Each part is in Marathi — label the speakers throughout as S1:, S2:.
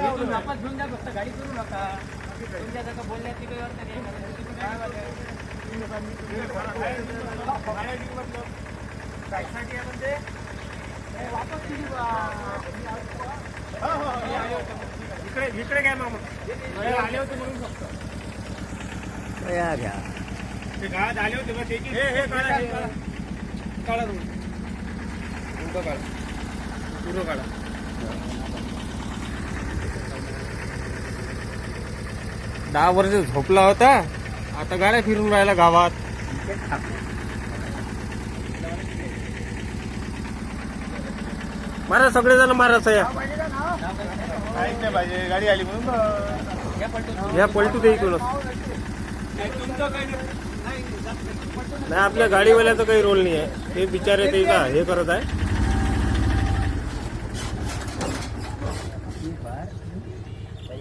S1: गाडी करू नका तुमच्या बोलण्याची काही अर्थ नाही तुम्ही काय वाटत?
S2: इकडे इकडे काय मामा हे आले होते म्हणून फक्त
S3: या घ्या
S2: ते गावात आले होते बस एक हे हे काढा हे काढा काढा पूर्ण काढा दहा वर्ष झोपला होता आता गाड्या फिरून राहिला गावात. मारा सगळेजण मारा सया
S4: गाडी आली म्हणून
S2: या पलटू दे इकडून नाही आपल्या गाडीवाल्याचा काही रोल नाही आहे. ते बिचारे ते का हे करत आहे.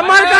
S2: मागे बळ